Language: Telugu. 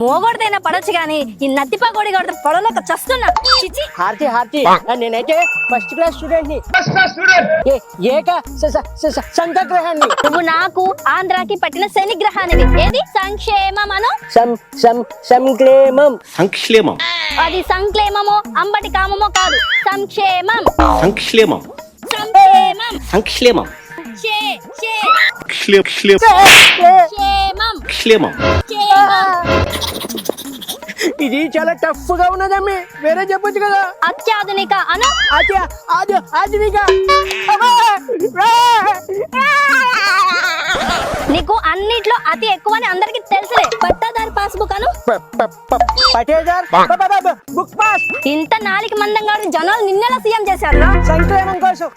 మోగొడితేనా పడొచ్చు గాని ఈ నత్తిపా కొడి కొడితే పడలేక చస్తున్నా. చిచి హార్తి హార్తి. నేనైతే ఫస్ట్ క్లాస్ స్టూడెంట్ని. ఏ- ఏక స- స- స- స- సంఘగ్రహాన్ని. నువ్వు నాకు ఆంధ్రాకి పట్టిన శనిగ్రహానివి. ఏది? సంక్షేమం అను సం సం సంక్లేమం. సంక్షేమం. అది సంక్లేమమో అంబటి కామమో కాదు. సంక్షేమం. సంక్షేమం. సంక్షేమం. సంక్షేమం. క్షేమం. క్షేమం. క్షేమం. ఇది చాలా టఫ్గా ఉన్నదమ్మి వేరే చెప్పొచ్చు కదా? అత్యాధునిక అను. ఆధునిక. నీకు అన్నిట్లో అతి ఎక్కువని అందరికి తెలుసులే. పట్టాదారి పాస్బుక్ అను. పటేదార్. Book pass. ఇంత నాలికి మందంగా జనాలు నిన్నెలా సీఎం చేశారు? సంక్లేమం కోసం.